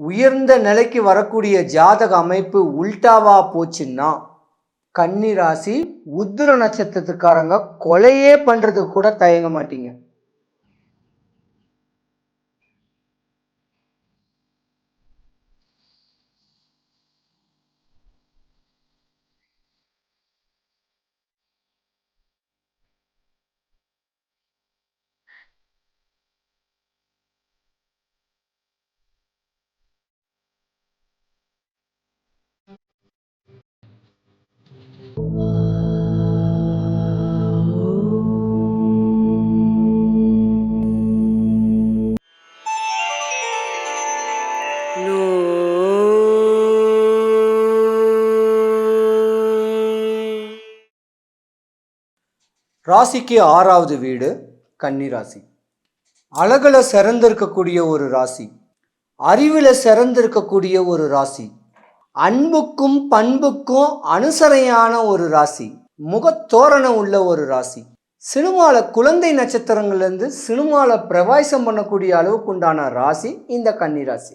உயர்ந்த நிலைக்கு வரக்கூடிய ஜாதக அமைப்பு உல்டாவா போச்சுன்னா கன்னி ராசி உத்திர நட்சத்திரத்துக்காரங்க கொலையே பண்ணுறதுக்கு கூட தயங்க மாட்டீங்க. ராசிக்கு ஆறாவது வீடு கன்னி ராசி. அழகில் சிறந்திருக்கக்கூடிய ஒரு ராசி. அறிவில் சிறந்திருக்கக்கூடிய ஒரு ராசி. அன்புக்கும் பண்புக்கும் அனுசரையான ஒரு ராசி. முகத்தோரணம் உள்ள ஒரு ராசி. சினிமாவில் குழந்தை நட்சத்திரங்கள்லேருந்து சினிமாவில் பிரவாசம் பண்ணக்கூடிய அளவுக்கு உண்டான ராசி இந்த கன்னி ராசி.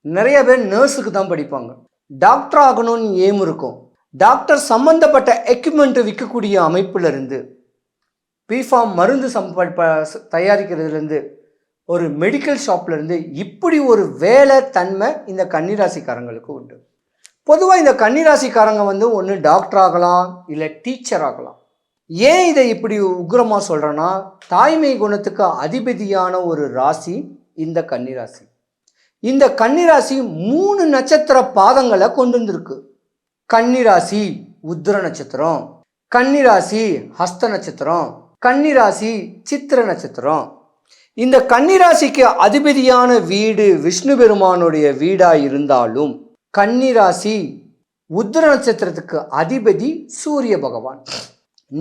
நிறைய பேர் நர்ஸுக்கு தான் படிப்பாங்க. டாக்டர் ஆகணும்னு ஏம் இருக்கும். டாக்டர் சம்பந்தப்பட்ட எக்யூப்மெண்ட்டு விற்கக்கூடிய அமைப்பிலிருந்து பிஃபார்ம் மருந்து சம் தயாரிக்கிறதுலேருந்து ஒரு மெடிக்கல் ஷாப்லேருந்து இப்படி ஒரு வேலை தன்மை இந்த கன்னிராசிக்காரங்களுக்கு உண்டு. பொதுவாக இந்த கன்னிராசிக்காரங்க வந்து ஒன்று டாக்டர் ஆகலாம் இல்லை டீச்சர் ஆகலாம். ஏன் இதை இப்படி உக்ரமாக சொல்கிறேன்னா தாய்மை குணத்துக்கு அதிபதியான ஒரு ராசி இந்த கன்னிராசி. இந்த கன்னிராசி மூணு நட்சத்திர பாதங்களை கொண்டு வந்திருக்கு கன்னிராசி உத்திர நட்சத்திரம் கன்னிராசி ஹஸ்த நட்சத்திரம் கன்னிராசி சித்திர நட்சத்திரம். இந்த கன்னிராசிக்கு அதிபதியான வீடு விஷ்ணு பெருமானுடைய வீடாக இருந்தாலும் கன்னிராசி உத்திர நட்சத்திரத்துக்கு அதிபதி சூரிய பகவான்.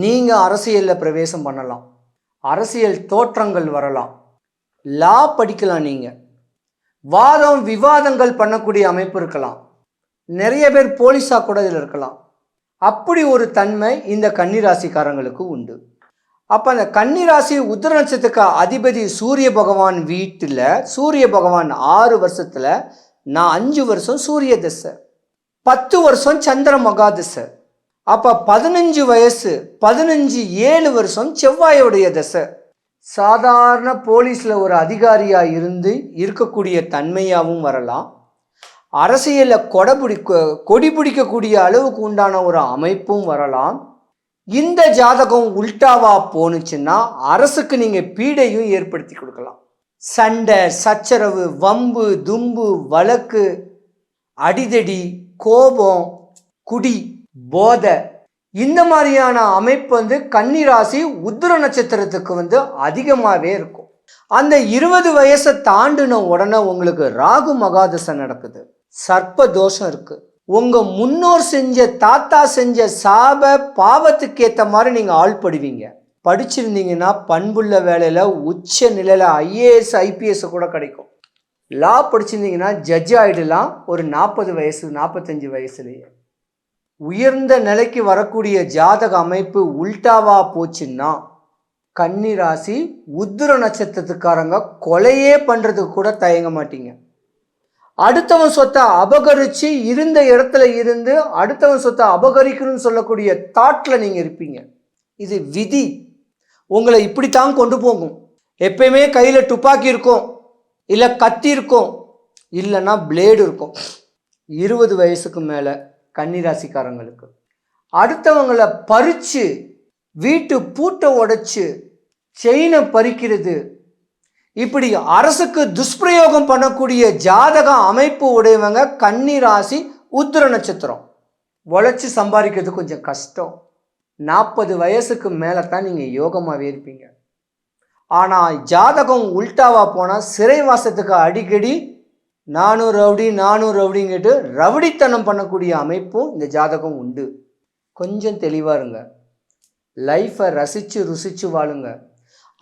நீங்கள் அரசியலில் பிரவேசம் பண்ணலாம். அரசியல் தோற்றங்கள் வரலாம். லா படிக்கலாம் நீங்கள் வாதம் விவாதங்கள் பண்ணக்கூடிய அமைப்பு இருக்கலாம். நிறைய பேர் போலீஸாக கூட இதில் இருக்கலாம். அப்படி ஒரு தன்மை இந்த கன்னிராசிக்காரங்களுக்கு உண்டு. அப்போ அந்த கன்னிராசி உத்திர நட்சத்திரத்துக்கு அதிபதி சூரிய பகவான் வீட்டில் சூரிய பகவான் ஆறு வருஷத்தில் நான் அஞ்சு வருஷம் சூரிய திசை பத்து வருஷம் சந்திர மகா திசை அப்போ பதினஞ்சு வயசு பதினஞ்சு ஏழு வருஷம் செவ்வாயோடைய திசை. சாதாரண போலீஸில் ஒரு அதிகாரியாக இருந்து இருக்கக்கூடிய தன்மையாகவும் வரலாம். அரசியலில் கொடை பிடிக்க கொடி பிடிக்கக்கூடிய அளவுக்கு உண்டான ஒரு அமைப்பும் வரலாம். இந்த ஜாதகம் உல்டாவா போணுச்சுன்னா அரசுக்கு நீங்கள் பீடையும் ஏற்படுத்தி கொடுக்கலாம். சண்டை சச்சரவு வம்பு தும்பு வழக்கு அடிதடி கோபம் குடி போதை. இந்த மாதிரியான அமைப்பு வந்து கன்னிராசி உத்திர நட்சத்திரத்துக்கு வந்து அதிகமாகவே இருக்கும். அந்த இருபது வயசை தாண்டின உடனே உங்களுக்கு ராகு மகாதசை நடக்குது. சர்ப்ப தோஷம் இருக்குது உங்கள் முன்னோர் செஞ்ச தாத்தா செஞ்ச சாப பாவத்துக்கு ஏற்ற மாதிரி நீங்கள் ஆள்படுவீங்க. படிச்சிருந்தீங்கன்னா பண்புள்ள வேலையில் உச்ச நிலையில் ஐஏஎஸ் ஐபிஎஸ் கூட கிடைக்கும். லா படிச்சிருந்தீங்கன்னா ஜட்ஜ் ஆகிடலாம் ஒரு நாற்பது வயசு நாற்பத்தஞ்சு வயசுலேயே. உயர்ந்த நிலைக்கு வரக்கூடிய ஜாதக அமைப்பு உல்டாவா போச்சுன்னா கன்னி ராசி உத்திர நட்சத்திரத்துக்காரங்க கொலையே பண்ணுறதுக்கு கூட தயங்க மாட்டீங்க. அடுத்தவன் சொத்தை அபகரிச்சு இருந்த இடத்துல இருந்து அடுத்தவன் சொத்தை அபகரிக்கணும்னு சொல்லக்கூடிய தாட்டில் நீங்கள் இருப்பீங்க. இது விதி. உங்களை இப்படித்தான் கொண்டு போகும். எப்பயுமே கையில் துப்பாக்கி இருக்கும். இல்லை கத்தி இருக்கும். இல்லைன்னா பிளேடு இருக்கும். இருபது வயசுக்கு மேலே கன்னிராசிக்காரங்களுக்கு. அடுத்தவங்களை பறித்து வீட்டு பூட்டை உடைச்சு செயினை பறிக்கிறது இப்படி அரசுக்கு துஷ்பிரயோகம் பண்ணக்கூடிய ஜாதக அமைப்பு உடையவங்க கன்னி ராசி உத்திர நட்சத்திரம். உழைச்சி சம்பாதிக்கிறது கொஞ்சம் கஷ்டம். நாற்பது வயசுக்கு மேலே தான் நீங்கள் யோகமாகவே இருப்பீங்க. ஆனால் ஜாதகம் உல்டாவாக போனால் சிறைவாசத்துக்கு அடிக்கடி நானும் ரவுடி நானும் ரவுடிங்கிட்டு ரவுடித்தனம் பண்ணக்கூடிய அமைப்பும் இந்த ஜாதகம் உண்டு. கொஞ்சம் தெளிவாக இருங்க. லைஃப்பை ரசித்து ருசித்து வாழுங்க.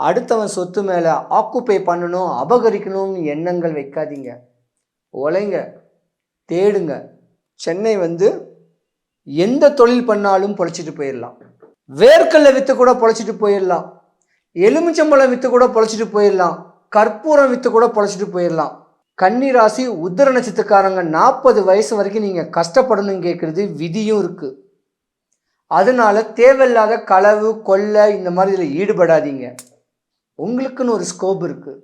அடுத்தவன் சொத்து மேலே ஆக்குப்பை பண்ணணும் அபகரிக்கணும்னு எண்ணங்கள் வைக்காதீங்க. உழைங்க தேடுங்க. சென்னை வந்து எந்த தொழில் பண்ணாலும் பொழைச்சிட்டு போயிடலாம் வேர்க்கல்ல விற்று கூட பொழைச்சிட்டு போயிடலாம் எலுமிச்சம்பழம் விற்று கூட பொழைச்சிட்டு போயிடலாம் கற்பூரம் விற்று கூட பொழைச்சிட்டு போயிடலாம் கன்னிராசி உத்திர நட்சத்திரக்காரங்க நாற்பது வயசு வரைக்கும் நீங்கள் கஷ்டப்படணும் கேட்குறது விதியும் இருக்குது அதனால தேவையில்லாத களவு கொள்ளை இந்த மாதிரி இதில் ஈடுபடாதீங்க. உங்களுக்குன்னு ஒரு ஸ்கோப் இருக்குது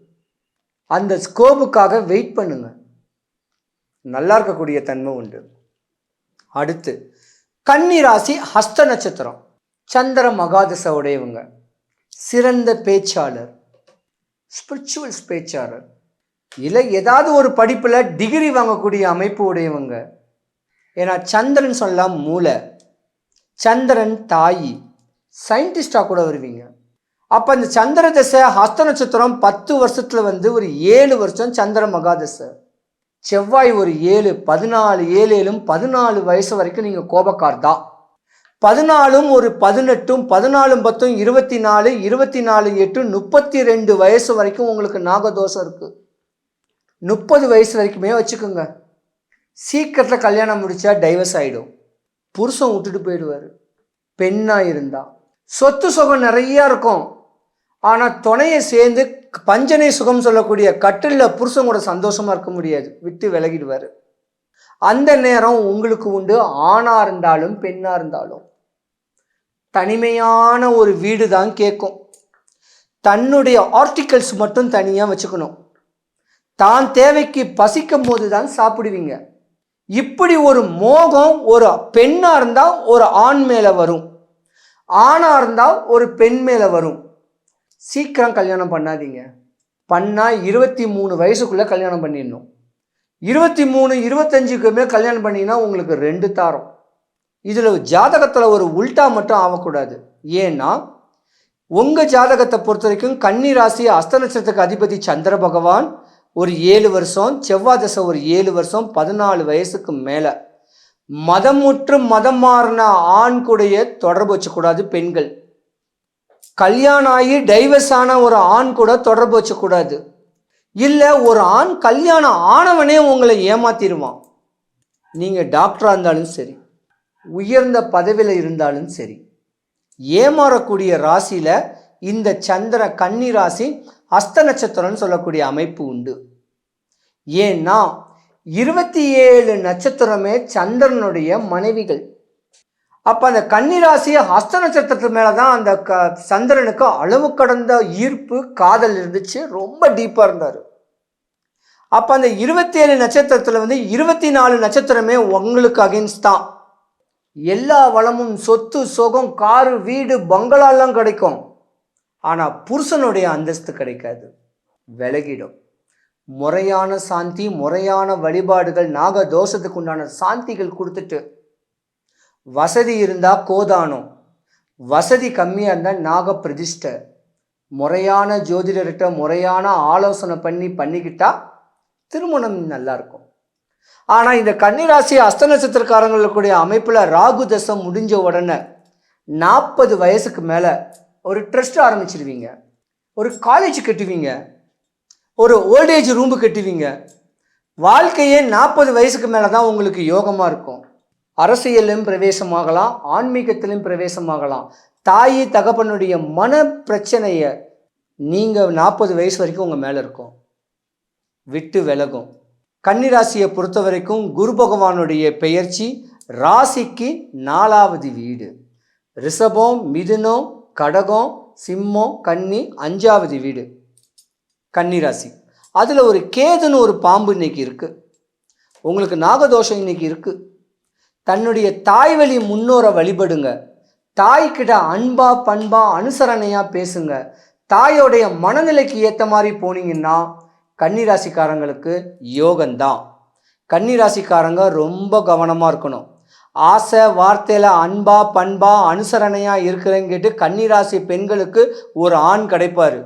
அந்த ஸ்கோப்புக்காக வெயிட் பண்ணுங்க. நல்லா இருக்கக்கூடிய தன்மை உண்டு. அடுத்து கன்னி ராசி ஹஸ்த நட்சத்திரம். சந்திர மகாதச உடையவங்க. சிறந்த பேச்சாளர். ஸ்பிரிச்சுவல் பேச்சாளர். இல்லை ஏதாவது ஒரு படிப்பில் டிகிரி வாங்கக்கூடிய அமைப்பு உடையவங்க. ஏன்னா சந்திரன் சொல்லலாம் மூளை. சந்திரன் தாயி. சயின்டிஸ்டாக கூட வருவீங்க. அப்போ அந்த சந்திர தசை ஹஸ்த நட்சத்திரம் பத்து வருஷத்தில் வந்து ஒரு ஏழு வருஷம் சந்திர மகாதசை செவ்வாய் ஒரு ஏழு பதினாலு ஏழு ஏழும் பதினாலு வயசு வரைக்கும் நீங்கள் கோபக்கார் தான் பதினாலும் ஒரு பதினெட்டும் பதினாலும் பத்தும் இருபத்தி நாலு இருபத்தி நாலு எட்டு முப்பத்தி ரெண்டு வயசு வரைக்கும் உங்களுக்கு நாகதோஷம் இருக்குது முப்பது வயசு வரைக்குமே வச்சுக்கோங்க. சீக்கிரத்தில் கல்யாணம் முடித்தா டைவர்ஸ் ஆகிடும் புருஷன் விட்டுட்டு போயிடுவார். பெண்ணாக இருந்தால் சொத்து சுகம் நிறையா இருக்கும். ஆனால் துணையை சேர்ந்து பஞ்சனை சுகம் சொல்லக்கூடிய கட்டிலில் புருஷன் கூட சந்தோஷமாக இருக்க முடியாது. விட்டு விலகிடுவார். அந்த நேரம் உங்களுக்கு உண்டு ஆணாக இருந்தாலும் பெண்ணாக இருந்தாலும். தனிமையான ஒரு வீடு தான் கேட்கும் தன்னுடைய ஆர்டிகல்ஸ் மட்டும் தனியாக வச்சுக்கணும். தான் தேவைக்கு பசிக்கும் போது தான் சாப்பிடுவீங்க. இப்படி ஒரு மோகம் ஒரு பெண்ணாக இருந்தால் ஒரு ஆண் மேலே வரும். ஆணாக இருந்தால் ஒரு பெண் மேலே வரும். சீக்கிரம் கல்யாணம் பண்ணாதீங்க. பண்ணால் இருபத்தி மூணு வயசுக்குள்ளே கல்யாணம் பண்ணிடணும். இருபத்தி மூணு இருபத்தஞ்சுக்குமே கல்யாணம் பண்ணிங்கன்னா உங்களுக்கு ரெண்டு தாரம். இதில் ஜாதகத்தில் ஒரு உல்டா மட்டும் ஆகக்கூடாது ஏன்னா உங்கள் ஜாதகத்தை பொறுத்த வரைக்கும் கன்னி ராசி அஸ்த நட்சத்திரத்துக்கு அதிபதி சந்திர பகவான் ஒரு ஏழு வருஷம் செவ்வாய் தசை ஒரு ஏழு வருஷம் பதினாலு வயசுக்கு மேலே. மதமுற்று மதம் மாறின ஆண் கூடைய தொடர்பு வச்சக்கூடாது பெண்கள். கல்யாணம் ஆகி டைவர்ஸ் ஆன ஒரு ஆண் கூட தொடர்பு வச்சக்கூடாது. இல்லை ஒரு ஆண் கல்யாணம் ஆனவனே உங்களை ஏமாத்திடுவான். நீங்கள் டாக்டராக இருந்தாலும் சரி உயர்ந்த பதவியில் இருந்தாலும் சரி ஏமாறக்கூடிய ராசியில் இந்த சந்திர கன்னி ராசி அஸ்த நட்சத்திரம்னு சொல்லக்கூடிய அமைப்பு உண்டு. ஏன்னா இருபத்தி ஏழு நட்சத்திரமே சந்திரனுடைய மனைவிகள். அப்போ அந்த கன்னிராசியை ஹஸ்த நட்சத்திரத்து மேலே தான் அந்த க சந்திரனுக்கு அளவு கடந்த ஈர்ப்பு காதல் இருந்துச்சு. ரொம்ப டீப்பாக இருந்தார். அப்போ அந்த இருபத்தி ஏழு நட்சத்திரத்தில் வந்து இருபத்தி நாலு நட்சத்திரமே உங்களுக்கு அகென்ஸ்ட் தான். எல்லா வளமும் சொத்து சுகம் காரு வீடு பங்களாலாம் கிடைக்கும். ஆனால் புருஷனுடைய அந்தஸ்து கிடைக்காது. விலகிடும். முறையான சாந்தி முறையான வழிபாடுகள் நாக தோஷத்துக்கு உண்டான சாந்திகள் கொடுத்துட்டு வசதி இருந்தால் கோதானம் வசதி கம்மியாக இருந்தால் நாக பிரதிஷ்டை முறையான ஜோதிடர்கிட்ட முறையான ஆலோசனை பண்ணி பண்ணிக்கிட்டா திருமணம் நல்லா இருக்கும் ஆனால் இந்த கன்னிராசி அஸ்த நட்சத்திரக்காரங்களுக்குடைய அமைப்பில் ராகு தசம் முடிஞ்ச உடனே நாற்பது வயசுக்கு மேலே ஒரு ட்ரஸ்ட் ஆரம்பிச்சிருவீங்க. ஒரு காலேஜ் கட்டுவீங்க. ஒரு ஓல்டேஜ் ரூம்பு கட்டுவீங்க. வாழ்க்கையே நாற்பது வயசுக்கு மேலே தான் உங்களுக்கு யோகமாக இருக்கும். அரசியலும் பிரவேசமாகலாம் ஆன்மீகத்திலும் பிரவேசமாகலாம். தாய் தகப்பனுடைய மன பிரச்சனையை நீங்கள் நாற்பது வயசு வரைக்கும் உங்கள் மேலே இருக்கும். விட்டு விலகும். கன்னிராசியை பொறுத்த வரைக்கும் குரு பகவானுடைய பெயர்ச்சி ராசிக்கு நாலாவது வீடு. ரிஷபம் மிதுனம் கடகம் சிம்மம் கன்னி அஞ்சாவது வீடு. கன்னிராசி. அதில் ஒரு கேதுன்னு ஒரு பாம்பு இன்னைக்கு இருக்குது உங்களுக்கு நாகதோஷம் இன்னைக்கு இருக்குது தன்னுடைய தாய் வழி முன்னோரை வழிபடுங்க. தாய்கிட்ட அன்பா பண்பா அனுசரணையாக பேசுங்க. தாயோடைய மனநிலைக்கு ஏற்ற மாதிரி போனீங்கன்னா கன்னிராசிக்காரங்களுக்கு யோகம்தான் கன்னிராசிக்காரங்க ரொம்ப கவனமாக இருக்கணும். ஆசை வார்த்தையில் அன்பா பண்பா அனுசரணையாக இருக்கிறேன்னு கேட்டு கன்னிராசி பெண்களுக்கு ஒரு ஆண் கிடைப்பார்.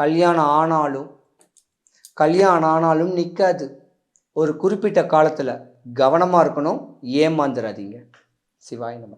கல்யாணம் ஆனாலும் கல்யாணம் ஆனாலும் நிற்காது ஒரு குறிப்பிட்ட காலத்தில். கவனமாக இருக்கணும் ஏமாந்துடாதீங்க சிவாய் நம்ம